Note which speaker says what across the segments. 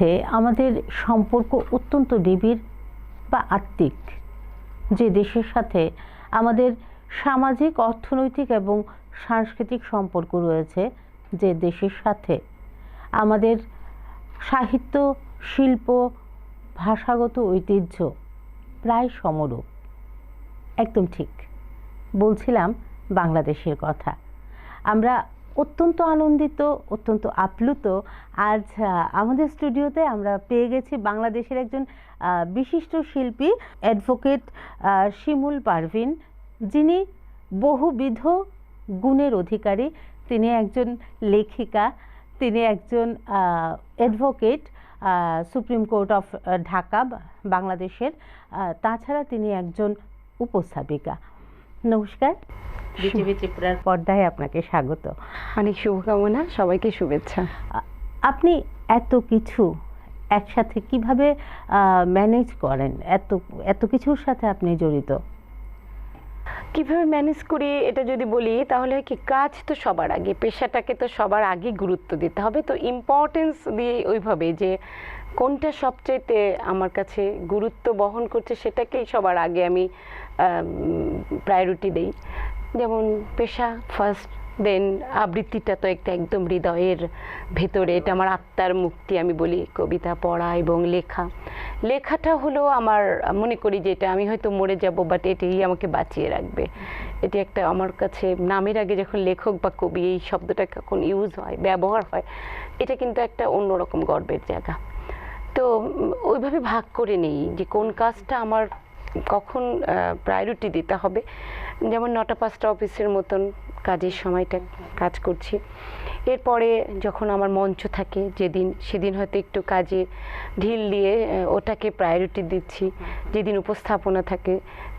Speaker 1: সাথে আমাদের সম্পর্ক অত্যন্ত নিবিড় বা আত্মিক। যে দেশের সাথে আমাদের সামাজিক, অর্থনৈতিক এবং সাংস্কৃতিক সম্পর্ক রয়েছে, যে দেশের সাথে আমাদের সাহিত্য, শিল্প, ভাষাগত ঐতিহ্য প্রায় সমরূপ। একদম ঠিক। বলছিলাম বাংলাদেশের কথা। আমরা অত্যন্ত আনন্দিত, অত্যন্ত আপ্লুত। আজ আমাদের স্টুডিওতে আমরা পেয়ে গেছি বাংলাদেশের একজন বিশিষ্ট শিল্পী অ্যাডভোকেট শিমুল পারভিন। যিনি বহুবিধ গুণের অধিকারী। তিনি একজন লেখিকা, তিনি একজন advocate supreme court of Dhaka, বাংলাদেশের। তাছাড়া তিনি একজন উপস্থাপিকা। নমস্কার। বিটিভি ত্রিপুরার পর্দায় আপনাকে স্বাগত।
Speaker 2: অনেক শুভকামনা সবাইকে শুভেচ্ছা।
Speaker 1: আপনি এত কিছু একসাথে কীভাবে ম্যানেজ করেন? এত এত কিছুর সাথে আপনি জড়িত?
Speaker 2: কীভাবে ম্যানেজ করি এটা যদি বলি তাহলে কি কাজ তো সবার আগে পেশাটাকে তো সবার আগে গুরুত্ব দিতে হবে। তো ইম্পর্টেন্স দিয়ে ওইভাবে যে কোনটা সবচাইতে আমার কাছে গুরুত্ব বহন করছে সেটাকেই সবার আগে আমি প্রায়োরিটি দেই। যেমন পেশা ফার্স্ট দেন আবৃত্তিটা তো একটা একদম হৃদয়ের ভেতরে, এটা আমার আত্মার মুক্তি আমি বলি, কবিতা, পড়া এবং লেখা। লেখাটা হলো আমার, মনে করি যে এটা আমি হয়তো মরে যাব বাট এটাই আমাকে বাঁচিয়ে রাখবে। এটি একটা আমার কাছে, নামের আগে যখন লেখক বা কবি এই শব্দটা কখন ইউজ হয়, ব্যবহার হয়, এটা কিন্তু একটা অন্যরকম গর্বের জায়গা। তো ওইভাবে ভাগ করে নেই যে কোন কাজটা আমার কখন প্রায়োরিটি দিতে হবে। যেমন নটা পাঁচটা অফিসের মতন কাজের সময়টা কাজ করছি। এরপরে যখন আমার মঞ্চ থাকে, যেদিন, সেদিন হয়তো একটু কাজে ঢিল দিয়ে ওটাকে প্রায়োরিটি দিচ্ছি। যেদিন উপস্থাপনা থাকে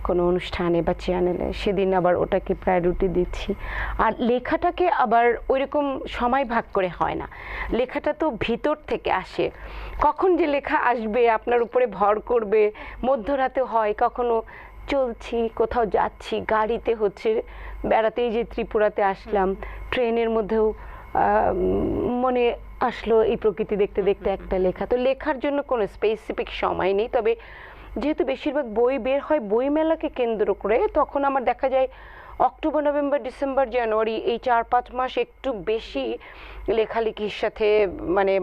Speaker 2: কোনো অনুষ্ঠানে বা চ্যানেলে সেদিন আবার ওটাকে প্রায়োরিটি দিচ্ছি। আর লেখাটাকে আবার ওইরকম সময় ভাগ করে হয় না। লেখাটা তো ভিতর থেকে আসে। কখন যে লেখা আসবে আপনার উপরে ভর করবে মধ্যরাতে হয় কখনো চলছি কোথাও যাচ্ছি গাড়িতে হচ্ছে বেড়াতেই যে ত্রিপুরাতে আসলাম ট্রেনের মধ্যেও মনে আসলো এই প্রকৃতি দেখতে দেখতে একটা লেখা। তো লেখার জন্য কোনো স্পেসিফিক সময় নেই তবে যেহেতু বেশিরভাগ বই বের হয় বইমেলাকে কেন্দ্র করে, তখন আমার দেখা যায় অক্টোবর, নভেম্বর, ডিসেম্বর, জানুয়ারি এই চার পাঁচ মাস একটু বেশি লেখালেখির সাথে মানে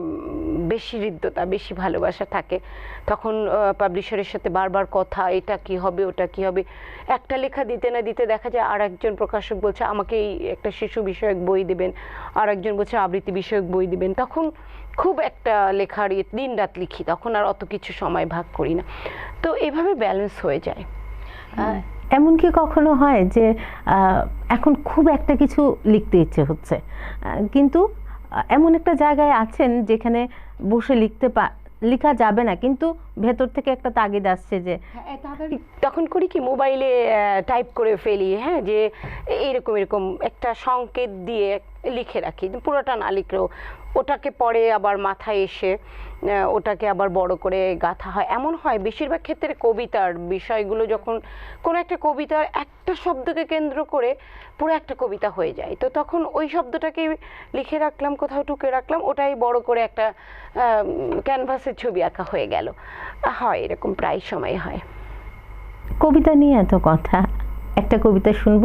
Speaker 2: বেশি হৃদ্যতা, বেশি ভালোবাসা থাকে। তখন পাবলিশারের সাথে বারবার কথা, এটা কি হবে, ওটা কি হবে? একটা লেখা দিতে না দিতে দেখা যায় আর একজন প্রকাশক বলছে, আমাকে এই একটা শিশু বিষয়ক বই দেবেন। আর একজন বলছে, আবৃত্তি বিষয়ক বই দিবেন। তখন খুব একটা লেখার ইয়ে দিন রাত লিখি, তখন আর অত কিছু সময় ভাগ করি না। তো এভাবে ব্যালেন্স হয়ে যায়।
Speaker 1: এমন কি কখনো হয় যে এখন খুব একটা কিছু লিখতে ইচ্ছে হচ্ছে? কিন্তু এমন একটা জায়গায় আছেন যেখানে বসে লিখতে লেখা যাবে না কিন্তু ভেতর থেকে একটা তাগিদ আসছে যে
Speaker 2: তখন করি কি মোবাইলে টাইপ করে ফেলি হ্যাঁ যে এরকম এরকম একটা সংকেত দিয়ে লিখে রাখি পুরোটা না লিখলেও ওটাকে পরে আবার মাথায় এসে ওটাকে আবার বড় করে গাঁথা হয়। এমন হয় বেশিরভাগ ক্ষেত্রে কবিতার বিষয়গুলো যখন কোনো একটা কবিতার একটা শব্দকে কেন্দ্র করে পুরো একটা কবিতা হয়ে যায়। তো তখন ওই শব্দটাকে লিখে রাখলাম কোথাও টুকে রাখলাম ওটাই বড় করে একটা ক্যানভাসের ছবি আঁকা হয়ে গেল। হয় এরকম প্রায় সময় হয়।
Speaker 1: কবিতা নিয়ে এত কথা। একটা কবিতা শুনব?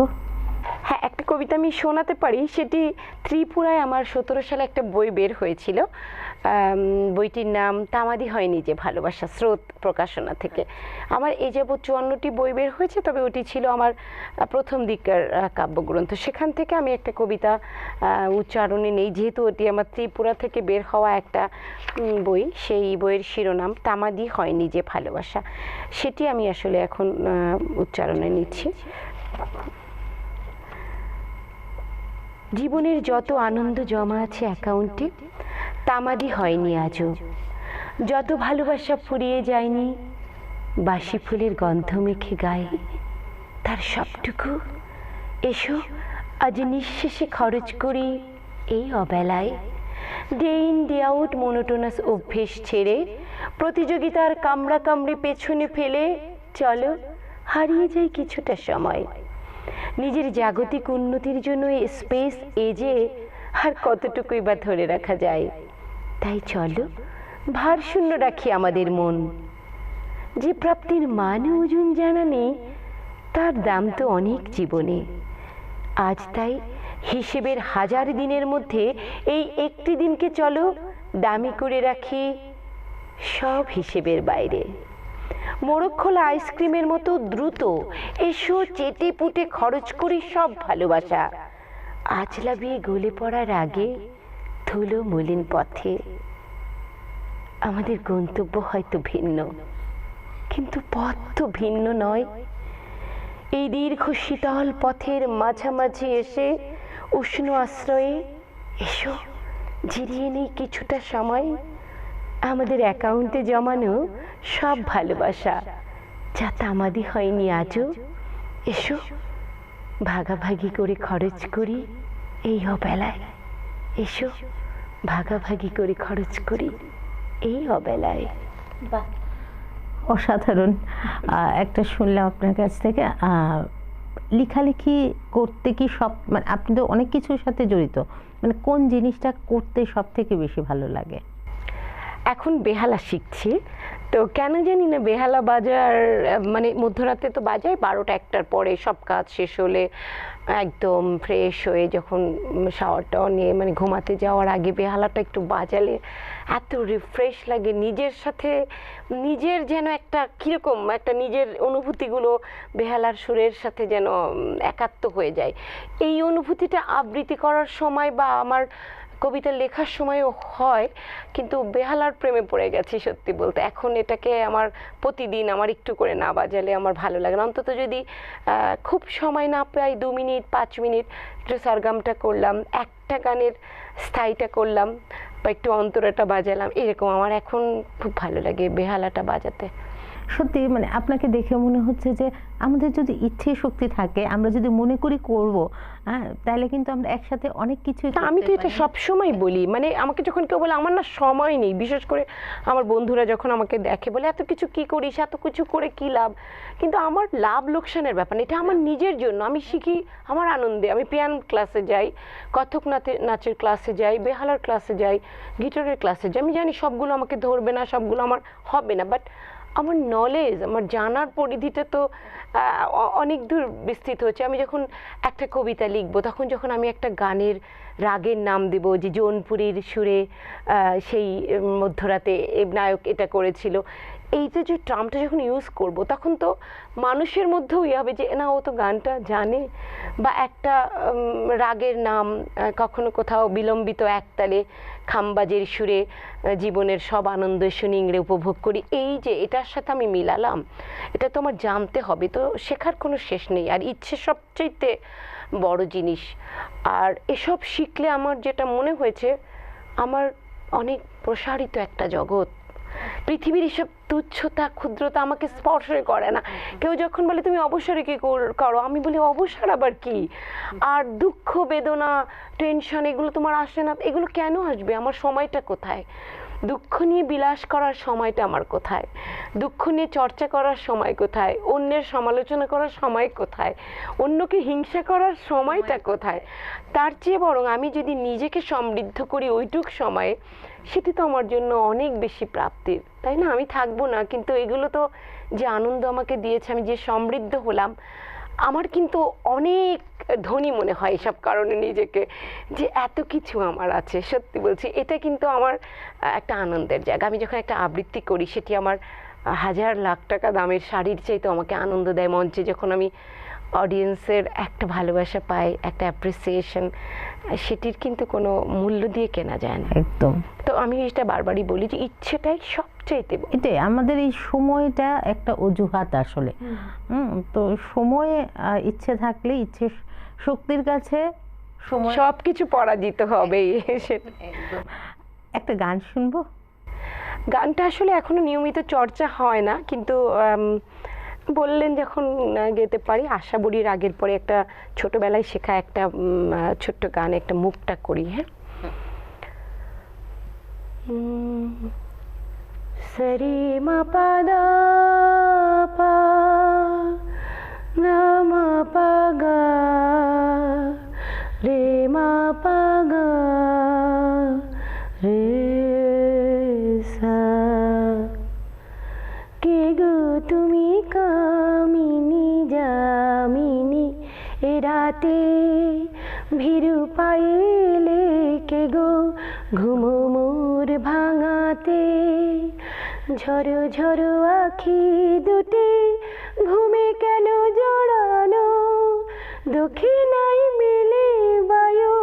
Speaker 2: হ্যাঁ একটা কবিতা আমি শোনাতে পারি। সেটি ত্রিপুরায় আমার সতেরো সালে একটা বই বের হয়েছিল। বইটির নাম তামাদি হয়নি যে ভালোবাসা স্রোত প্রকাশনা থেকে। আমার এই যাবৎ চুয়ান্নটি বই বের হয়েছে, তবে ওটি ছিল আমার প্রথম দিককার কাব্যগ্রন্থ। সেখান থেকে আমি একটা কবিতা উচ্চারণে নেই, যেহেতু ওটি আমার ত্রিপুরা থেকে বের হওয়া একটা বই, সেই বইয়ের শিরোনাম তামাদি হয়নি যে ভালোবাসা। সেটি আমি আসলে এখন উচ্চারণে নিচ্ছি। জীবনের যত আনন্দ জমা আছে অ্যাকাউন্টে তামাদি হয়নি আজও। যত ভালোবাসা ফুরিয়ে যায়নি, বাসি ফুলের গন্ধ মেখে গায়ে। তার সবটুকু এসো, আজ নিঃশেষে খরচ করি এই অবেলায়। Day in, day out, monotonous অভ্যেস ছেড়ে, প্রতিযোগিতার কামড়া কামড়ি পেছনে ফেলে, চলো, হারিয়ে যাই কিছুটা সময়। নিজের জাগতিক উন্নতির জন্য স্পেস এজে আর কতটুকুই বা ধরে রাখা যায়? চলো ভারশূন্য রাখি আমাদের মন। যে প্রাপ্তির মান ওজন জানা নেই, তার দাম তো অনেক জীবনে। আজ তাই হিসেবের হাজার দিনের মধ্যে এই একটি দিনকে চলো, দামি করে রাখি সব হিসেবের বাইরে। মোড়ক খোলা আইসক্রিমের মতো দ্রুত এসো, চেটে পুটে খরচ করি সব ভালোবাসা। আজ লাভিয়ে গলে পড়ার আগে ধুলো মলিন পথে। আমাদের গন্তব্য হয়তো ভিন্ন, কিন্তু পথ তো ভিন্ন নয়। এই দীর্ঘ শীতল পথের মাঝামাঝি এসে উষ্ণ আশ্রয়ে এসো, জিরিয়ে নেই কিছুটা সময়। আমাদের অ্যাকাউন্টে জমানো সব ভালোবাসা, যা তামাদি হয়নি আজও। এসো, ভাগাভাগি করে খরচ করি এই অবেলায়। এসো। ভাগাভাগি করে খরচ করি এই অবেলায়।
Speaker 1: অসাধারণ। একটা শুনলাম আপনার কাছ থেকে লেখালেখি করতে কি সব মানে আপনি তো অনেক কিছুর সাথে জড়িত মানে কোন জিনিসটা করতে সব থেকে বেশি ভালো লাগে?
Speaker 2: এখন বেহালা শিখছি। তো কেন জানি না বেহালা বাজার মানে মধ্যরাতে তো বাজায় বারোটা একটার পরে সব কাজ শেষ হলে একদম ফ্রেশ হয়ে যখন শাওয়ারটাও নিয়ে মানে ঘুমাতে যাওয়ার আগে বেহালাটা একটু বাজালে, এত রিফ্রেশ লাগে নিজের সাথে, নিজের যেন একটা কীরকম একটা নিজের অনুভূতিগুলো বেহালার সুরের সাথে যেন একাত্ম হয়ে যায়। এই অনুভূতিটা আবৃত্তি করার সময় বা আমার কবিতা লেখার সময়ও হয়, কিন্তু বেহালার প্রেমে পড়ে গেছি সত্যি বলতে। এখন এটাকে আমার প্রতিদিন আমার একটু করে না বাজালে আমার ভালো লাগে না। অন্তত যদি খুব সময় না পাই, দু মিনিট, পাঁচ মিনিট একটু সারগামটা করলাম, একটা গানের স্থায়ীটা করলাম বা একটু অন্তরাটা বাজালাম, এরকম। আমার এখন খুব ভালো লাগে বেহালাটা বাজাতে।
Speaker 1: সত্যি মানে আপনাকে দেখে মনে হচ্ছে যে আমাদের যদি ইচ্ছে শক্তি থাকে আমরা যদি মনে করি করব হ্যাঁ তাহলে কিন্তু আমরা একসাথে অনেক কিছু
Speaker 2: আমি তো এটা সব সময় বলি। মানে আমাকে যখন কেউ বলে আমার না সময় নেই। বিশেষ করে আমার বন্ধুরা যখন আমাকে দেখে বলে এত কিছু কি করিস? এত কিছু করে কি লাভ? কিন্তু আমার লাভ লোকসানের ব্যাপার এটা আমার নিজের জন্য। আমি শিখি আমার আনন্দে। আমি পিয়ানো ক্লাসে যাই কথক নাচে নাচের ক্লাসে যাই বেহালার ক্লাসে যাই গিটারের ক্লাসে যাই। আমি জানি সবগুলো আমাকে ধরবে না সবগুলো আমার হবে না। বাট আমার নলেজ আমার জানার পরিধিটা তো অনেক দূর বিস্তৃত হচ্ছে। আমি যখন একটা কবিতা লিখব, তখন যখন আমি একটা গানের রাগের নাম দেব, যে জৌনপুরীর সুরে সেই মধ্যরাতে নায়ক এটা করেছিল, এইটা যে ট্রামটা যখন ইউজ করব, তখন তো মানুষের মধ্যেও ইয়ে হবে যে, না, ও তো গানটা জানে। বা একটা রাগের নাম কখনো কোথাও বিলম্বিত একতালে খামবাজের সুরে জীবনের সব আনন্দ সুনিংড়ে উপভোগ করি। এই যে, এটার সাথে আমি মিলালাম, এটা তো আমার জানতে হবে, তো শেখার কোনো শেষ নেই। আর ইচ্ছে সবচাইতে বড় জিনিস। আর এসব শিখলে আমার যেটা মনে হয়েছে, আমার অনেক প্রসারিত একটা জগৎ। পৃথিবীর এসব তুচ্ছতা ক্ষুদ্রতা আমাকে স্পর্শই করে না। কেউ যখন বলে তুমি অবসরে কি কর- করো? আমি বলি অবসর আবার কি? আর দুঃখ বেদনা টেনশন এগুলো তোমার আসে না। এগুলো কেন আসবে? আমার সময়টা কোথায়? দুঃখ নিয়ে বিলাস করার সময়টা আমার কোথায়? দুঃখ নিয়ে চর্চা করার সময় কোথায়? অন্যের সমালোচনা করার সময় কোথায়? অন্যকে হিংসা করার সময়টা কোথায়? তার চেয়ে বরং আমি যদি নিজেকে সমৃদ্ধ করি ওইটুক সময়ে সেটি তো আমার জন্য অনেক বেশি প্রাপ্তির। তাই না? আমি থাকব না, কিন্তু এগুলো তো যে আনন্দ আমাকে দিয়েছে, আমি যে সমৃদ্ধ হলাম, আমার কিন্তু অনেক ধনী মনে হয় এসব কারণে নিজেকে, যে এত কিছু আমার আছে, সত্যি বলছি। এটা কিন্তু আমার একটা আনন্দের জায়গা। আমি যখন একটা আবৃত্তি করি, সেটি আমার হাজার লাখ টাকা দামের শাড়ির চাইতে আমাকে আনন্দ দেয় মঞ্চে। যখন আমি অডিয়েন্সের একটা ভালোবাসা পাই একটা অ্যাপ্রিসিয়েশন সেটির কিন্তু কোনো মূল্য দিয়ে কেনা যায় না।
Speaker 1: একদম।
Speaker 2: তো আমি এটা বারবারই বলি যে ইচ্ছেটাই সবচাইতে।
Speaker 1: এটাই আমাদের এই সময়টা একটা অজুহাত আসলে। হুম। তো সময়ে ইচ্ছে থাকলে ইচ্ছে শক্তির কাছে সময়
Speaker 2: সব কিছু পরাজিত হবে
Speaker 1: একটা গান শুনব?
Speaker 2: গানটা আসলে এখনও নিয়মিত চর্চা হয় না কিন্তু বললেন যখন গেতে পারি, আশা বড়ির আগের পরে একটা ছোটবেলায় শেখা একটা ছোট্ট গান, একটা মুখটা করি হ্যাঁ? সরি মা পা দা পা না মা পা গা রে মা পা ঝরো ঝরো আখি দুটি, ঘুমে কেন জড়ানো? দক্ষিণাই মেলে বায়ু,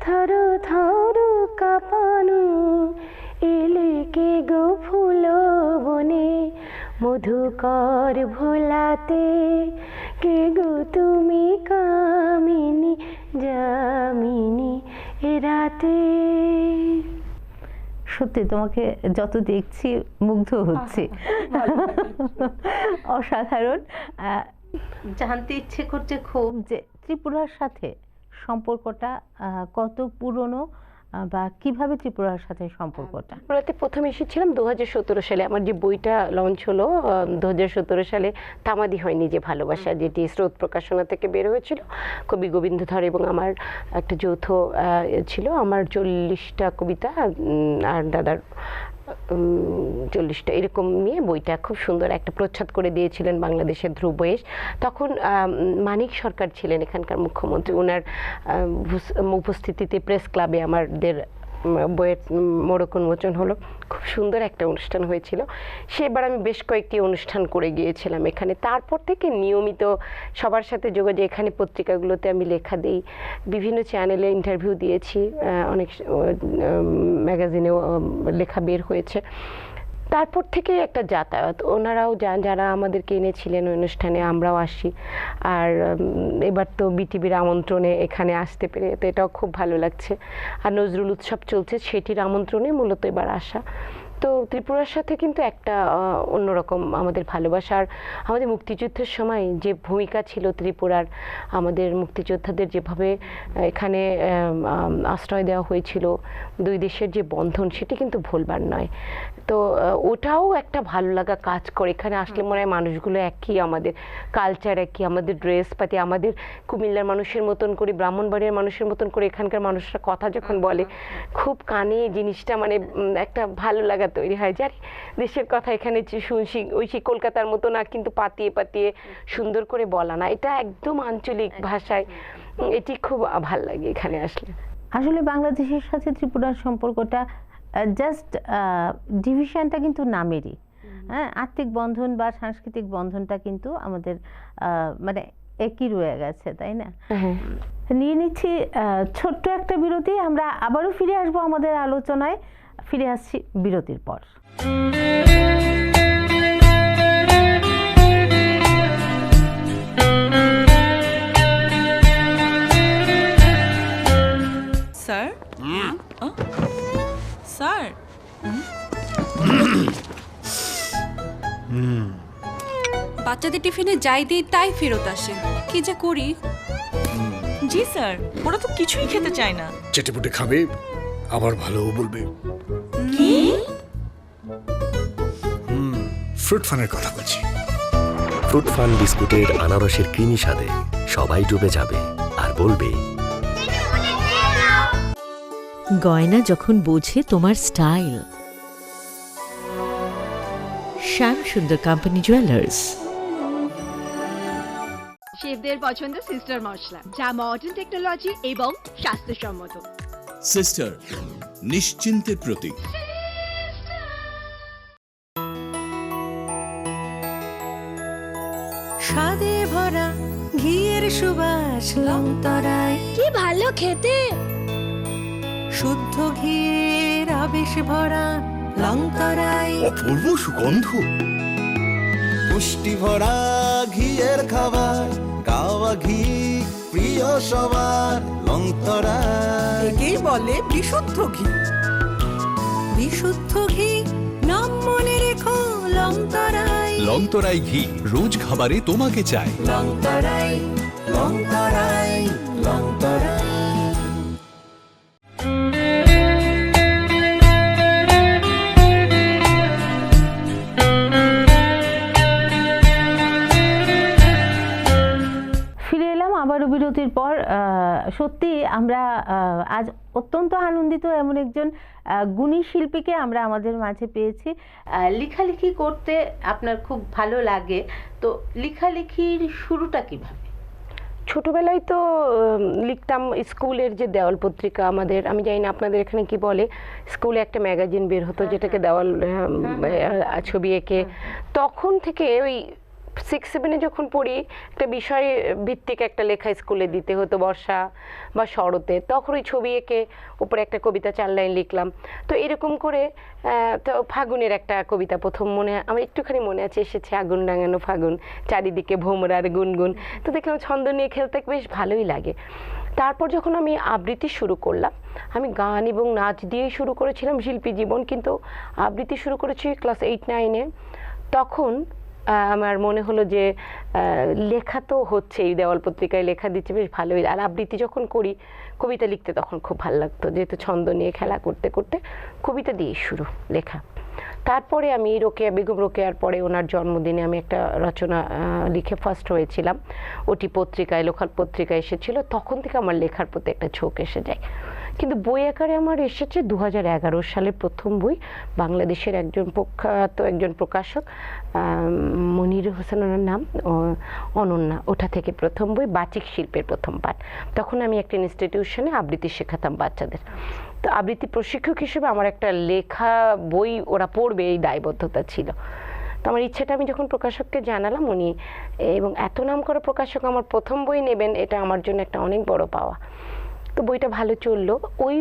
Speaker 2: থর থর কাঁপানো। এলে কে গো ফুল বনে, মধুকর ভোলাতে? কে গো তুমি কামিনী, যামিনী এ রাতে?
Speaker 1: সত্যি তোমাকে যত দেখছি মুগ্ধ হচ্ছে। অসাধারণ জানতে ইচ্ছে করছে খুব। যে ত্রিপুরার সাথে সম্পর্কটা কত পুরনো বা কীভাবে ত্রিপুরার সাথে সম্পর্কটা?
Speaker 2: ত্রিপুরাতে প্রথম এসেছিলাম দু হাজার সতেরো সালে। আমার যে বইটা লঞ্চ হলো দু হাজার সতেরো সালে তামাদি হয়নি যে ভালোবাসা যেটি স্রোত প্রকাশনা থেকে বের হয়েছিল। কবি গোবিন্দধর এবং আমার একটা যৌথ ছিল। আমার চল্লিশটা কবিতা আর দাদার চল্লিশটা এরকম নিয়ে বইটা খুব সুন্দর একটা প্রচ্ছদ করে দিয়েছিলেন বাংলাদেশের ধ্রুব বয়েস তখন মানিক সরকার ছিলেন এখানকার মুখ্যমন্ত্রী। ওনার উপস্থিতিতে প্রেস ক্লাবে আমাদের বইয়ের মোড়ক উন্মোচন হলো। খুব সুন্দর একটা অনুষ্ঠান হয়েছিল। সেবার আমি বেশ কয়েকটি অনুষ্ঠান করে গিয়েছিলাম এখানে। তারপর থেকে নিয়মিত সবার সাথে যোগাযোগ, এখানে পত্রিকাগুলোতে আমি লেখা দিই। বিভিন্ন চ্যানেলে ইন্টারভিউ দিয়েছি। অনেক ম্যাগাজিনেও লেখা বের হয়েছে। তারপর থেকে একটা যাতায়াত। ওনারাও যান যারা আমাদেরকে এনেছিলেন অনুষ্ঠানে, আমরাও আসি। আর এবার তো বিটিভির আমন্ত্রণে এখানে আসতে পেরে তো এটাও খুব ভালো লাগছে। আর নজরুল উৎসব চলছে, সেটির আমন্ত্রণে মূলত এবার আসা। তো ত্রিপুরার সাথে কিন্তু একটা অন্যরকম আমাদের ভালোবাসা। আর আমাদের মুক্তিযুদ্ধের সময় যে ভূমিকা ছিল ত্রিপুরার, আমাদের মুক্তিযোদ্ধাদের যেভাবে এখানে আশ্রয় দেওয়া হয়েছিল, দুই দেশের যে বন্ধন, সেটি কিন্তু ভুলবার নয়। তো ওটাও একটা ভালো লাগা কাজ করে। এখানে আসলে মনে হয় মানুষগুলো একই আমাদের কালচার একই আমাদের ড্রেস পাতি আমাদের কুমিল্লার মানুষের মতন করে ব্রাহ্মণবাড়িয়ার মানুষের মতন করে এখানকার মানুষরা কথা যখন বলে খুব কানে জিনিসটা মানে একটা ভালো লাগা তৈরি হয়। যার দেশের কথা এখানে যে শুনছি ওই সেই কলকাতার মতো না কিন্তু পাতিয়ে পাতিয়ে সুন্দর করে বলা না। এটা একদম আঞ্চলিক ভাষায় এটি খুব ভালো লাগে এখানে আসলে।
Speaker 1: আসলে বাংলাদেশের সাথে ত্রিপুরার সম্পর্কটা জাস্ট ডিভিশনটা কিন্তু নামেরই। হ্যাঁ আর্থিক বন্ধন বা সাংস্কৃতিক বন্ধনটা কিন্তু আমাদের মানে একই রয়ে গেছে তাই না?
Speaker 2: হ্যাঁ।
Speaker 1: নিয়ে নিচ্ছি ছোট্ট একটা বিরতি আমরা আবারও ফিরে আসব আমাদের আলোচনায়। ফিরে আসছি বিরতির পর।
Speaker 3: বাচ্চাদের টিফিনে যাই দিই তাই ফেরত আসে। কি যে করি?
Speaker 4: জি স্যার। ওরা তো কিছুই খেতে চায় না।
Speaker 5: চেটেপুটে খাবে আবার ভালোও বলবে। হুম ফ্রুট ফানের কথা বলছি।
Speaker 6: ফ্রুট ফান বিস্কুটের আনারসের ক্রিমি স্বাদে সবাই ডুবে যাবে আর বলবে
Speaker 7: গয়না যখন বোঝে তোমার স্টাইল। শ্যাম সুন্দর কোম্পানি জুয়েলার্স
Speaker 8: শেফদের পছন্দ সিস্টার মশলা যা মডার্ন টেকনোলজি এবং স্বাস্থ্যসম্মত।
Speaker 9: সিস্টার নিশ্চিন্তের প্রতীক।
Speaker 7: স্বাদে ভরা ঘিয়ের সুবাস লংতরায়
Speaker 8: কি ভালো খেতে!
Speaker 7: শুদ্ধ ঘিয়ের আবেশ ভরা লংতরায়
Speaker 5: অপূর্ব সুগন্ধ।
Speaker 10: পুষ্টি ভরা ঘিয়ের খাবার গাওয়া ঘি প্রিয় সবার
Speaker 4: একেই বলে বিশুদ্ধ ঘি।
Speaker 7: বিশুদ্ধ ঘি নাম মনে রেখো লংতরায়
Speaker 9: লংতরাই ঘি রোজ খাবারে তোমাকে চাই।
Speaker 10: লংতরাই লংতরাই
Speaker 1: পর সত্যি আমরা আজ অত্যন্ত আনন্দিত এমন একজন গুণী শিল্পীকে আমরা আমাদের মাঝে পেয়েছি। লেখালেখি করতে আপনার খুব ভালো লাগে। তো লেখালেখির শুরুটা কীভাবে?
Speaker 2: ছোটবেলায় তো লিখতাম স্কুলের যে দেওয়াল পত্রিকা আমাদের আমি জানি না আপনাদের এখানে কি বলে স্কুলে একটা ম্যাগাজিন বের হতো যেটাকে দেওয়াল আহ, আহ, ছবি এঁকে। তখন থেকে ওই সিক্স সেভেনে যখন পড়ি, একটা বিষয় ভিত্তিক একটা লেখা স্কুলে দিতে হতো, বর্ষা বা শরতে, তখন ওই ছবি এঁকে উপরে একটা কবিতা চার লাইন লিখলাম। তো এরকম করে তো ফাগুনের একটা কবিতা প্রথম মনে, আমার একটুখানি মনে আছে, এসেছে আগুন ডাঙানো ফাগুন, চারিদিকে ভোমরার গুনগুন। তো দেখলাম ছন্দ নিয়ে খেলতে বেশ ভালোই লাগে। তারপর যখন আমি আবৃত্তি শুরু করলাম, আমি গান এবং নাচ দিয়েই শুরু করেছিলাম শিল্পী জীবন, কিন্তু আবৃত্তি শুরু করেছি ক্লাস এইট নাইনে তখন আমার মনে হলো যে লেখা তো হচ্ছেই, দেওয়াল পত্রিকায় লেখা দিচ্ছে, বেশ ভালোই। আর আবৃত্তি যখন করি, কবিতা লিখতে তখন খুব ভালো লাগতো, যেহেতু ছন্দ নিয়ে খেলা করতে করতে কবিতা দিয়েই শুরু, লেখা। তারপরে আমি রোকেয়া, বেগম রোকেয়ার পরে ওনার জন্মদিনে আমি একটা রচনা লিখে ফার্স্ট হয়েছিলাম। ওটি পত্রিকায় লোকাল পত্রিকায় এসেছিল, তখন থেকে আমার লেখার প্রতি একটা ঝোঁক এসে যায়। কিন্তু বই আকারে আমার এসেছে দু হাজার এগারো সালের প্রথম বই, বাংলাদেশের একজন প্রখ্যাত, একজন প্রকাশক মনির হোসেন নাম অনন্যা। ওটা থেকে প্রথম বই বাচিক শিল্পের প্রথম পাঠ। তখন আমি একটা ইনস্টিটিউশনে আবৃত্তি শেখাতাম বাচ্চাদের। তো আবৃত্তি প্রশিক্ষক হিসেবে আমার একটা লেখা বই ওরা পড়বে, এই দায়বদ্ধতা ছিল। তো আমার ইচ্ছেটা আমি যখন প্রকাশককে জানালাম, উনি এবং এত নাম করা প্রকাশক আমার প্রথম বই নেবেন, এটা আমার জন্য একটা অনেক বড় পাওয়া। তো বইটা ভালো চলল। ওই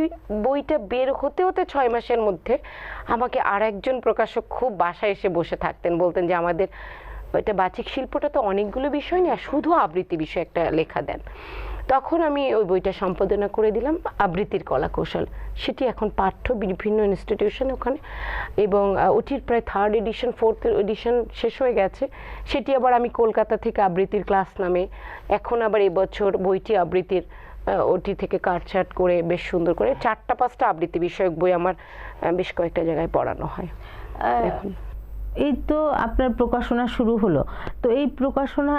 Speaker 2: বইটা বের হতে হতে ছয় মাসের মধ্যে আমাকে আর একজন প্রকাশক খুব বাসায় এসে বসে থাকতেন। বলতেন যে, আমাদের ওইটা বাচিক শিল্পটা তো অনেকগুলো বিষয় আর শুধু আবৃত্তি বিষয়ে একটা লেখা দেন। তখন আমি ওই বইটা সম্পাদনা করে দিলাম, আবৃত্তির কলা কৌশল সেটি এখন পাঠ্য বিভিন্ন ইনস্টিটিউশনে ওখানে, এবং ওটির প্রায় থার্ড এডিশন ফোর্থ এডিশন শেষ হয়ে গেছে। সেটি আবার আমি কলকাতা থেকে আবৃত্তির ক্লাস নামে, এখন আবার এবছর বইটি আবৃত্তির ওটি থেকে কাটছাট করে বেশ সুন্দর করে চারটা পাঁচটা আবৃত্তি বিষয়ক বই আমার বেশ কয়েকটা জায়গায় পড়ানো হয়। এখন
Speaker 1: এই তো আপনার প্রকাশনা শুরু হলো। তো এই প্রকাশনা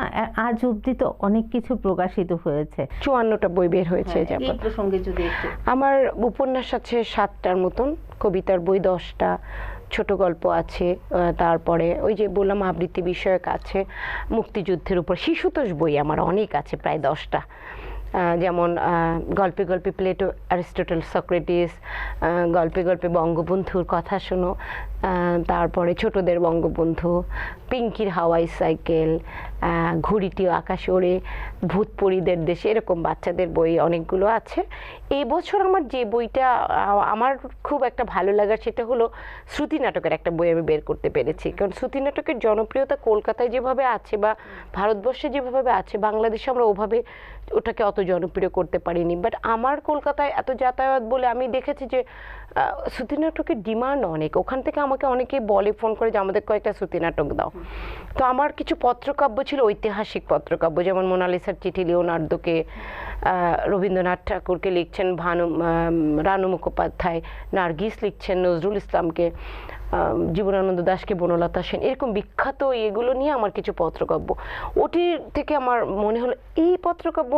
Speaker 1: আজ অবধি তো অনেক কিছু প্রকাশিত হয়েছে।
Speaker 2: চুয়ান্নটা বই বের হয়েছে
Speaker 1: হ্যাঁ, প্রসঙ্গে যদি
Speaker 2: আমার উপন্যাস আছে সাতটার মতন কবিতার বই দশটা ছোট গল্প আছে তারপরে ওই যে বললাম আবৃত্তি বিষয়ক আছে মুক্তিযুদ্ধের উপর শিশুতোষ বই আমার অনেক আছে প্রায় দশটা। যেমন গল্পে গল্পে প্লেটো, অ্যারিস্টোটল, সক্রেটিস গল্পে গল্পে বঙ্গবন্ধুর কথা শোনো তারপরে ছোটদের বঙ্গবন্ধু, পিঙ্কির হাওয়াই সাইকেল ঘুড়িটি আকাশে ওড়ে ভূতপরীদের দেশে, এরকম বাচ্চাদের বই অনেকগুলো আছে। এই বছর আমার যে বইটা আমার খুব একটা ভালো লাগার সেটা হলো শ্রুতি নাটকের একটা বই আমি বের করতে পেরেছি। কারণ শ্রুতি নাটকের জনপ্রিয়তা কলকাতায় যেভাবে আছে বা ভারতবর্ষে যেভাবে আছে, বাংলাদেশে আমরা ওভাবে ওটাকে অত জনপ্রিয় করতে পারিনি। বাট আমার কলকাতায় এত যাতায়াত বলে আমি দেখেছি যে শ্রুতি নাটকের ডিমান্ড অনেক। ওখান থেকে আমাকে অনেকে বলে ফোন করে যে, আমাদের কয়েকটা শ্রুতি নাটক দাও। তো আমার কিছু পত্রকাব্য ছিল, ঐতিহাসিক পত্রকাব্য, যেমন মোনালিসার চিঠি লিওনার্দোকে রবীন্দ্রনাথ ঠাকুরকে লিখছেন ভানু রানু মুখোপাধ্যায়, নার্গিস লিখছেন নজরুল ইসলামকে। জীবনানন্দ দাশকে বনলতা সেন এরকম বিখ্যাত এগুলো নিয়ে আমার কিছু পত্রকাব্য। ওটির থেকে আমার মনে হলো এই পত্রকাব্য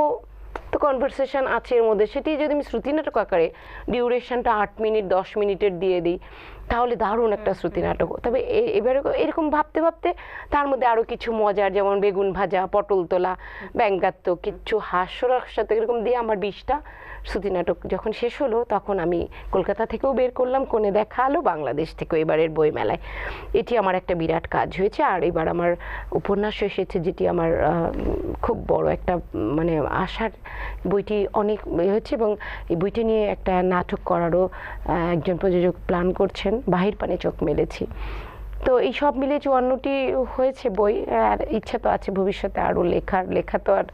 Speaker 2: তো কনভারসেশন আছে এর মধ্যে। সেটি যদি আমি শ্রুতি নাটক আকারে ডিউরেশনটা আট মিনিট দশ মিনিটের দিয়ে দিই তাহলে দারুণ একটা শ্রুতি নাটক তবে এবারে এরকম ভাবতে ভাবতে তার মধ্যে আরও কিছু মজার যেমন বেগুন ভাজা পটল তোলা ব্যঙ্গাত্ম কিচ্ছু হাস্যরস সাথে এরকম দিয়ে আমার বিশটা শ্রুতি নাটক যখন শেষ হলো, তখন আমি কলকাতা থেকেও বের করলাম, কোণে দেখা আলো বাংলাদেশ থেকেও এবারের বইমেলায়। এটি আমার একটা বিরাট কাজ হয়েছে, আর এবার আমার উপন্যাস এসেছে, যেটি আমার খুব বড় একটা মানে আশার বইটি অনেক হয়েছে, এবং এই বইটি নিয়ে একটা নাটক করারও একজন প্রযোজক প্ল্যান করছেন, বাহির পানে চোখ মেলেছি তো এই সব মিলে চুয়ান্নটি হয়েছে বই আর ইচ্ছা তো আছে ভবিষ্যতে আরও লেখার। লেখা তো আর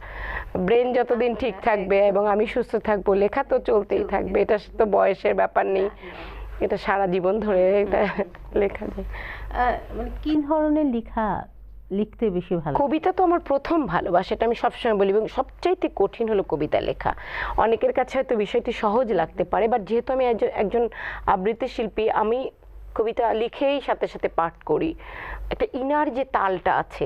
Speaker 2: ব্রেন যতদিন ঠিক থাকবে এবং আমি সুস্থ থাকব লেখা তো চলতেই থাকবে। এটা তো বয়সের ব্যাপার নেই। এটা সারা জীবন ধরে এটা লেখা যায়।
Speaker 1: মানে কি ধরনের লেখা লিখতে বেশি ভালো?
Speaker 2: কবিতা তো আমার প্রথম ভালোবাসা এটা আমি সবসময় বলি এবং সবচাইতে কঠিন হলো কবিতা লেখা। অনেকের কাছে হয়তো বিষয়টি সহজ লাগতে পারে বাট যেহেতু আমি একজন একজন আবৃত্তি শিল্পী আমি কবিতা লিখেই সাথে সাথে পাঠ করি। একটা ইনার যে তালটা আছে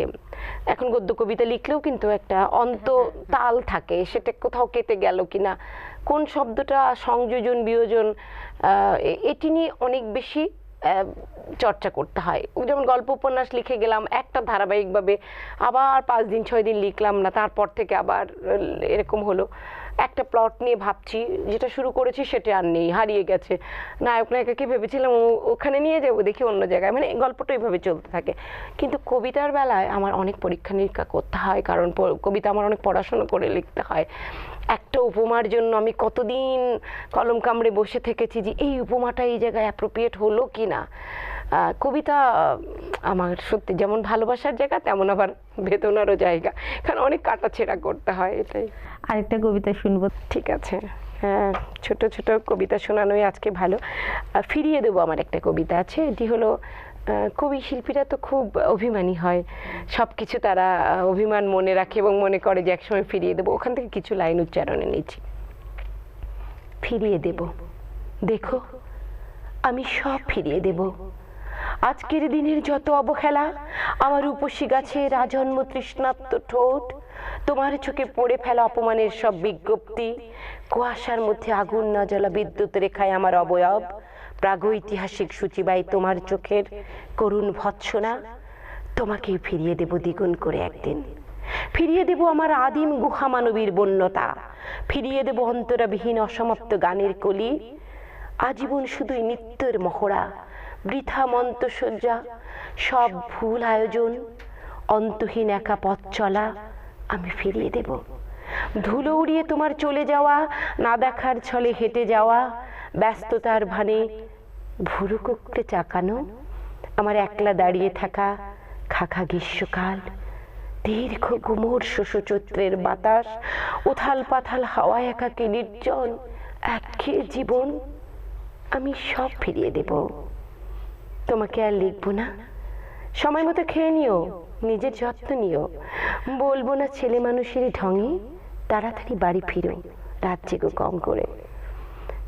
Speaker 2: এখন গদ্য কবিতা লিখলেও কিন্তু একটা অন্ত তাল থাকে সেটা কোথাও কেটে গেল কিনা কোন শব্দটা সংযোজন বিয়োজন এটি নিয়ে অনেক বেশি চর্চা করতে হয়। যেমন গল্প উপন্যাস লিখে গেলাম একটা ধারাবাহিকভাবে আবার পাঁচ দিন ছয় দিন লিখলাম না তারপর থেকে আবার এরকম হলো। একটা প্লট নিয়ে ভাবছি, যেটা শুরু করেছি সেটা আর নেই, হারিয়ে গেছে। নায়ক নায়িকাকে ভেবেছিলাম ওখানে নিয়ে যাব, দেখি অন্য জায়গায়। মানে গল্পটা এইভাবে চলতে থাকে। কিন্তু কবিতার বেলায় আমার অনেক পরীক্ষা নিরীক্ষা করতে হয়, কারণ কবিতা আমার অনেক পড়াশোনা করে লিখতে হয়। একটা উপমার জন্য আমি কতদিন কলম কামড়ে বসে থেকেছি যে এই উপমাটা এই জায়গায় অ্যাপ্রোপ্রিয়েট হলো কি না কবিতা আমার সত্যি যেমন ভালোবাসার জায়গা তেমন আবার বেদনারও জায়গা। কারণ অনেক কাটাছেড়া করতে হয় এটাই।
Speaker 1: আরেকটা কবিতা শুনব।
Speaker 2: ঠিক আছে। হ্যাঁ ছোট ছোট কবিতা শোনানোই আজকে ভালো। আর ফিরিয়ে দেবো আমার একটা কবিতা আছে এটি হলো কবি শিল্পীরা তো খুব অভিমানী হয়। সব কিছু তারা অভিমান মনে রাখে এবং মনে করে যে একসময় ফিরিয়ে দেবো। ওখান থেকে কিছু লাইন উচ্চারণে নিচ্ছি ফিরিয়ে দেব। দেখো আমি সব ফিরিয়ে দেব। আজকের দিনের যত অবহেলা, আমার উপসী গাছে রাজন্ম তৃষ্ণাত্ম ঠোঁট, তোমার চোখে পড়ে ফেলা অপমানের সব বিজ্ঞপ্তি, কুয়াশার মধ্যে আগুন না জ্বলা বিদ্যুৎ রেখায় আমার অবয়ব, প্রাগৈতিহাসিক সূচিবাই তোমার চোখের করুণ ভৎসনা তোমাকেই ফিরিয়ে দেব দ্বিগুণ করে একদিন। ফিরিয়ে দেব আমার আদিম গুহা মানবীর বন্যতা, ফিরিয়ে দেব অন্তরাবিহীন অসমাপ্ত গানের কলি, আজীবন শুধুই নিত্যের মহড়া বৃথা মন্ত্রসজ্জা, সব ভুল আয়োজন, অন্তহীন একা পথ চলা আমি ফিরিয়ে দেব। ধুলো উড়িয়ে তোমার চলে যাওয়া, না দেখার ছলে হেঁটে যাওয়া, ব্যস্ততার ভানে ভুরু চাকানো, আমার একলা দাঁড়িয়ে থাকা খাখা গ্রীষ্মকাল, দীর্ঘ গুমোর শোষচৈত্রের বাতাস, উথাল পাথাল হাওয়া একাকে নির্জন, একঘেয়ে জীবন আমি সব ফিরিয়ে দেব। তোমাকে আর লিখব না। সময় মতো খেয়ে নিও, নিজের যত্ন নিও। বলব না ছেলে মানুষেরই ঢঙে, তাড়াতাড়ি বাড়ি ফিরো, রাত জেগো কম করে।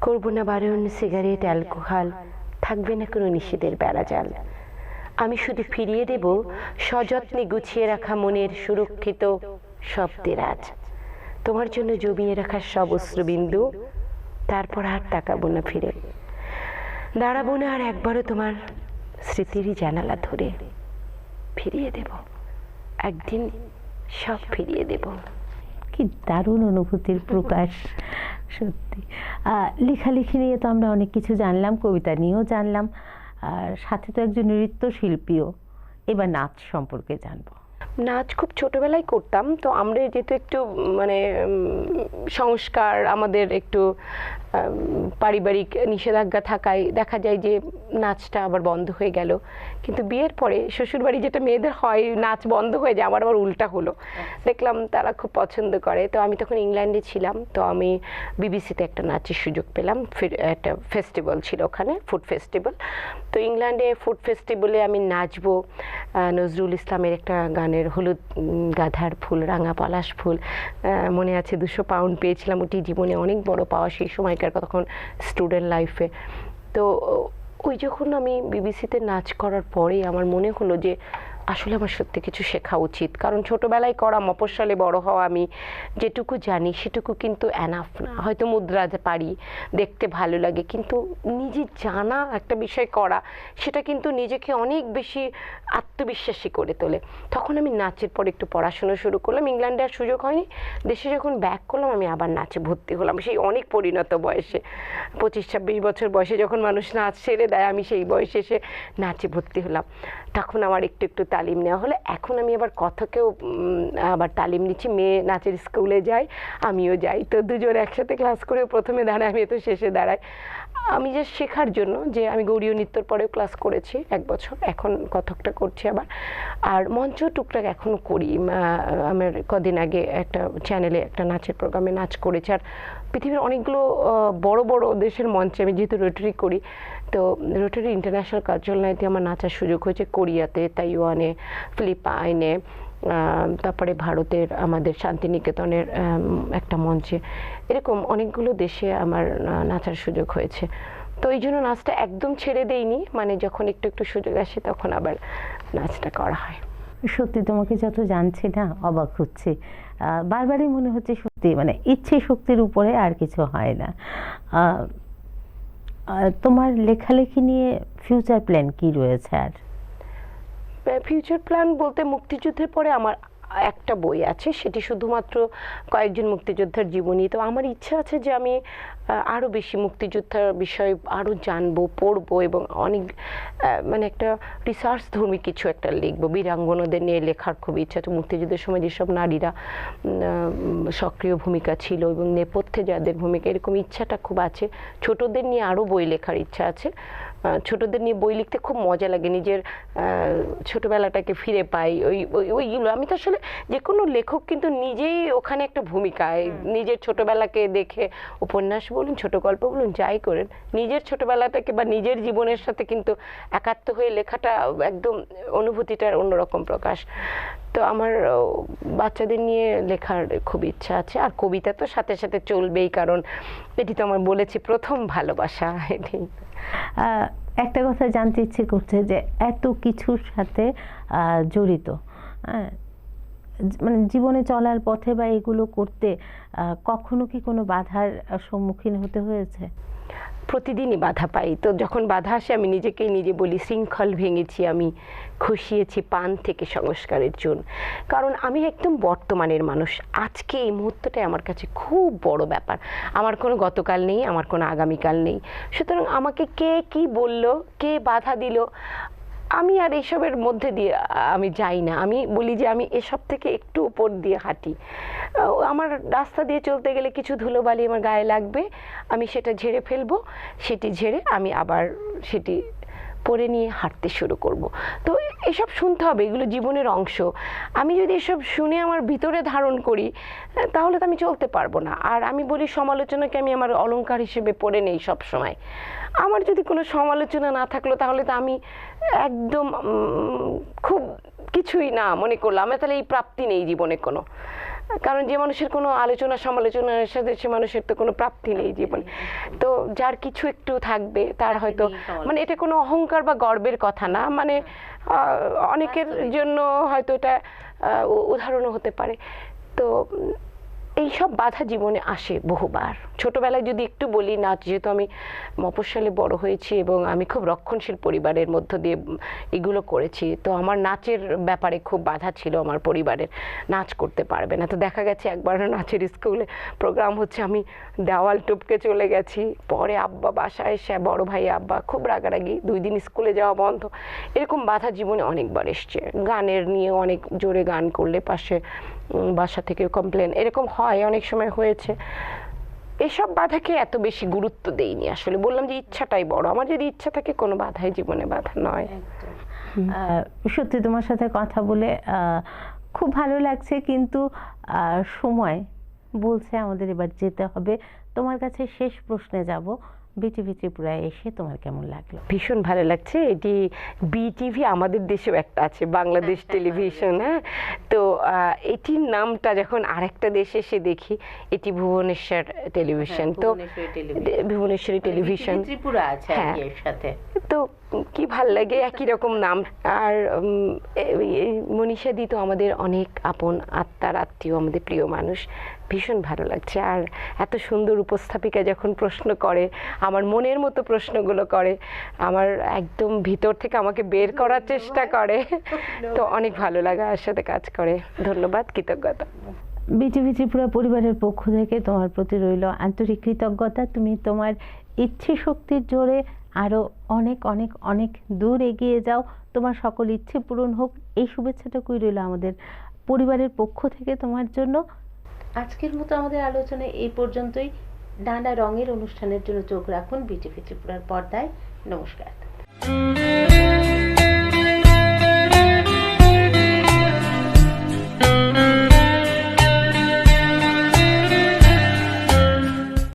Speaker 2: করব না বারণ, সিগারেট, অ্যালকোহল, থাকবে না কোনো নিষেধের বেড়াজাল আমি শুধু ফিরিয়ে দেব সযত্নে গুছিয়ে রাখা মনের সুরক্ষিত শব্দের আজ তোমার জন্য জমিয়ে রাখা সব অশ্রুবিন্দু, তারপর আর তাকাবো না ফিরে। দাঁড়াবো না আর একবারও তোমার স্মৃতিরই জানালা ধরে ফিরিয়ে দেব। একদিন সব ফিরিয়ে দেব।
Speaker 1: কি দারুণ অনুভূতির প্রকাশ সত্যি। লেখালেখি নিয়ে তো আমরা অনেক কিছু জানলাম কবিতা নিয়েও জানলাম। আর সাথে তো একজন নৃত্যশিল্পীও। এবার নাচ সম্পর্কে জানব।
Speaker 2: নাচ খুব ছোটবেলায় করতাম তো আমরা যেহেতু একটু মানে সংস্কার আমাদের একটু পারিবারিক নিষেধাজ্ঞা থাকায় দেখা যায় যে নাচটা আবার বন্ধ হয়ে গেল। কিন্তু বিয়ের পরে শ্বশুরবাড়ি যেটা মেয়েদের হয়, নাচ বন্ধ হয়ে যায়, আমার আবার উল্টা হলো। দেখলাম তারা খুব পছন্দ করে। তো আমি তখন ইংল্যান্ডে ছিলাম। তো আমি বিবিসিতে একটা নাচের সুযোগ পেলাম। একটা ফেস্টিভ্যাল ছিল ওখানে, ফুড ফেস্টিভ্যাল। তো ইংল্যান্ডে ফুড ফেস্টিভ্যালে আমি নাচবো। নজরুল ইসলামের একটা গানের হলুদ গাধার ফুল, রাঙা পলাশ ফুল মনে আছে দুশো পাউন্ড পেয়েছিলাম। ওটি জীবনে অনেক বড় পাওয়া সেই সময়কার তখন স্টুডেন্ট লাইফে তো ওই যখন আমি বিবিসিতে নাচ করার পরেই আমার মনে হলো যে আসলে আমার সত্যি কিছু শেখা উচিত। কারণ ছোটবেলায় করা মফস্বলে বড় হওয়া আমি যেটুকু জানি সেটুকু কিন্তু অ্যানাফ না। হয়তো মুদ্রাতে পারি, দেখতে ভালো লাগে, কিন্তু নিজে জানা একটা বিষয় করা, সেটা কিন্তু নিজেকে অনেক বেশি আত্মবিশ্বাসী করে তোলে। তখন আমি নাচের পর একটু পড়াশুনো শুরু করলাম, ইংল্যান্ডে আর সুযোগ হয়নি। দেশে যখন ব্যাক করলাম, আমি আবার নাচে ভর্তি হলাম। সেই অনেক পরিণত বয়সে পঁচিশ ছাব্বিশ বছর বয়সে যখন মানুষ নাচ ছেড়ে দেয়, আমি সেই বয়সে এসে নাচে ভর্তি হলাম। তখন আমার একটু একটু তালিম নেওয়া হলে এখন আমি আবার কথকেও আবার তালিম নিচ্ছি। মেয়ে নাচের স্কুলে যাই, আমিও যাই। তো দুজন একসাথে ক্লাস করে প্রথমে দাঁড়াই আমি তো শেষে দাঁড়াই। আমি যে শেখার জন্য যে আমি গৌরীয় নৃত্যর পরেও ক্লাস করেছি এক বছর, এখন কথকটা করছি আবার। আর মঞ্চ টুকটাক এখনও করি। আমার কদিন আগে একটা চ্যানেলে একটা নাচের প্রোগ্রামে নাচ করেছি। আর পৃথিবীর অনেকগুলো বড় বড় দেশের মঞ্চে আমি যেহেতু রোটারি করি তো রোটারি ইন্টারন্যাশনাল কার্যালয়তে আমার নাচার সুযোগ হয়েছে কোরিয়াতে, তাইওয়ানে, ফিলিপাইনে তারপরে ভারতের আমাদের শান্তিনিকেতনের একটা মঞ্চে। এরকম অনেকগুলো দেশে আমার নাচার সুযোগ হয়েছে। তো এই জন্য নাচটা একদম ছেড়ে দেইনি মানে যখন একটু একটু সুযোগ আসে তখন আবার নাচটা করা হয়।
Speaker 1: সত্যি তোমাকে যত জানছি না, অবাক হচ্ছে। বারবারই মনে হচ্ছে সত্যি মানে ইচ্ছে শক্তির উপরে আর কিছু হয় না। তোমার লেখালেখি নিয়ে ফিউচার প্ল্যান কি রয়েছে আর?
Speaker 2: ফিউচার প্ল্যান বলতে মুক্তিযুদ্ধের পরে আমার একটা বই আছে, সেটি শুধুমাত্র কয়েকজন মুক্তিযোদ্ধার জীবনী। তো আমার ইচ্ছা আছে যে আমি আরও বেশি মুক্তিযোদ্ধার বিষয়ে আরও জানব, পড়ব এবং অনেক মানে একটা রিসার্চ ধর্মী কিছু একটা লিখব। বীরাঙ্গনাদের নিয়ে লেখার খুব ইচ্ছা আছে। মুক্তিযুদ্ধের সময় যেসব নারীরা সক্রিয় ভূমিকা ছিল এবং নেপথ্যে যাদের ভূমিকা, এরকম ইচ্ছাটা খুব আছে। ছোটদের নিয়ে আরও বই লেখার ইচ্ছা আছে। ছোটদের নিয়ে বই লিখতে খুব মজা লাগে। নিজের ছোটবেলাটাকে ফিরে পাই। ওই ওই- ওইগুলো। আমি তো আসলে যে কোনো লেখক কিন্তু নিজেই ওখানে একটা ভূমিকায় নিজের ছোটবেলাকে দেখে উপন্যাস বলুন ছোট গল্প বলুন যাই করেন নিজের ছোটবেলাটাকে বা নিজের জীবনের সাথে কিন্তু একাত্ম হয়ে লেখাটা একদম অনুভূতিটার অন্যরকম প্রকাশ। তো আমার বাচ্চাদের নিয়ে লেখার খুব ইচ্ছা আছে। আর কবিতা তো সাথে সাথে চলবেই কারণ এটি তো আমার বলেছি প্রথম ভালোবাসা এটি
Speaker 1: একটা কথা জানতে ইচ্ছে করছে যে এত কিছুর সাথে জড়িত। মানে জীবনে চলার পথে বা এগুলো করতে কখনো কি কোনো বাধার সম্মুখীন হতে হয়েছে?
Speaker 2: প্রতিদিনই বাধা পাই। তো যখন বাধা আসে, আমি নিজেকেই নিজে বলি, শৃঙ্খল ভেঙেছি আমি, খসিয়েছি পান থেকে সংস্কারের জন্য। কারণ আমি একদম বর্তমানের মানুষ। আজকে এই মুহূর্তটাই আমার কাছে খুব বড় ব্যাপার। আমার কোনো গতকাল নেই, আমার কোনো আগামীকাল নেই। সুতরাং আমাকে কে কি বলল, কে বাধা দিল আমি আর এসবের মধ্যে দিয়ে আমি যাই না। আমি বলি যে আমি এসব থেকে একটু উপর দিয়ে হাঁটি। আমার রাস্তা দিয়ে চলতে গেলে কিছু ধুলোবালি আমার গায়ে লাগবে, আমি সেটা ঝেড়ে ফেলব, সেটি ঝেড়ে আমি আবার সেটি পরে নিয়ে হাঁটতে শুরু করব। তো এসব শুনতে হবে, এগুলো জীবনের অংশ। আমি যদি এসব শুনে আমার ভিতরে ধারণ করি, তাহলে তো আমি চলতে পারব না। আর আমি বলি সমালোচনাকে আমি আমার অলংকার হিসেবে পড়ে নেই সব সময় আমার যদি কোনো সমালোচনা না থাকল, তাহলে তো আমি একদম খুব কিছুই না মনে করলাম। আমার তাহলে এই প্রাপ্তি নেই জীবনে কোনো। কারণ যে মানুষের কোনো আলোচনা সমালোচনার সাথে সে মানুষের তো কোনো প্রাপ্তি নেই জীবনে। তো যার কিছু একটু থাকবে তার হয়তো মানে এটা কোনো অহংকার বা গর্বের কথা না। মানে অনেকের জন্য হয়তো এটা উদাহরণও হতে পারে। তো এইসব বাধা জীবনে আসে বহুবার। ছোটবেলায় যদি একটু বলি, নাচ যেহেতু আমি মফস্বলে বড় হয়েছি এবং আমি খুব রক্ষণশীল পরিবারের মধ্য দিয়ে এগুলো করেছি, তো আমার নাচের ব্যাপারে খুব বাধা ছিল আমার পরিবারের। নাচ করতে পারবে না। তো দেখা গেছে একবার নাচের স্কুলে প্রোগ্রাম হচ্ছে, আমি দেওয়াল টপকে চলে গেছি। পরে আব্বা বাসায় এসে, বড় ভাই, আব্বা খুব রাগারাগি, দুই দিন স্কুলে যাওয়া বন্ধ। এরকম বাধা জীবনে অনেকবার এসছে। গানের নিয়ে অনেক জোরে গান করলে পাশে বাসা থেকে কমপ্লেন এরকম হয় অনেক সময় হয়েছে। এসব বাধাকে এত বেশি গুরুত্ব দেইনি আসলে। বললাম যে ইচ্ছাটাই বড়। আমার যদি ইচ্ছা থাকে কোনো বাধাই জীবনে বাধা নয়।
Speaker 1: সত্যি তোমার সাথে কথা বলে খুব ভালো লাগছে। কিন্তু সময় বলছে আমাদের এবার যেতে হবে। তোমার কাছে শেষ প্রশ্নে যাব। বিটিভি ত্রিপুরায় এসে তোমার কেমন লাগল?
Speaker 2: ভীষণ ভালো লাগছে। এটি বিটিভি আমাদের দেশেও একটা আছে বাংলাদেশ টেলিভিশন হ্যাঁ? তো এটির নামটা যখন আরেকটা দেশে এসে দেখি এটি ভুবনেশ্বর টেলিভিশন। তো ভুবনেশ্বরী টেলিভিশন।
Speaker 1: ত্রিপুরা আছে
Speaker 2: হ্যাঁ।
Speaker 1: এর সাথে।
Speaker 2: তো কি ভালো লাগে, একই রকম নাম। আর মনীষা দি তো আমাদের অনেক আপন আত্মার আত্মীয়, আমাদের প্রিয় মানুষ। ভীষণ ভালো লাগছে। আর এত সুন্দর উপস্থাপিকা যখন প্রশ্ন করে, আমার মনের মতো প্রশ্নগুলো করে, আমার একদম ভিতর থেকে আমাকে বের করার চেষ্টা করে। তো অনেক ভালো লাগা, আর সাথে কাজ করে। ধন্যবাদ, কৃতজ্ঞতা।
Speaker 1: বিটিভি ত্রিপুরা পরিবারের পক্ষ থেকে তোমার প্রতি রইল আন্তরিক কৃতজ্ঞতা। তুমি তোমার ইচ্ছে শক্তির জোরে আরও অনেক অনেক অনেক দূর এগিয়ে যাও। তোমার সকল ইচ্ছে পূরণ হোক। এই শুভেচ্ছাটুকুই রইল আমাদের পরিবারের পক্ষ থেকে তোমার জন্য। আজকের মতো আমাদের আলোচনা এই পর্যন্তই। নানা রঙের অনুষ্ঠানের জন্য চোখ রাখুন বিটিভি ত্রিপুরার পর্দায়। নমস্কার।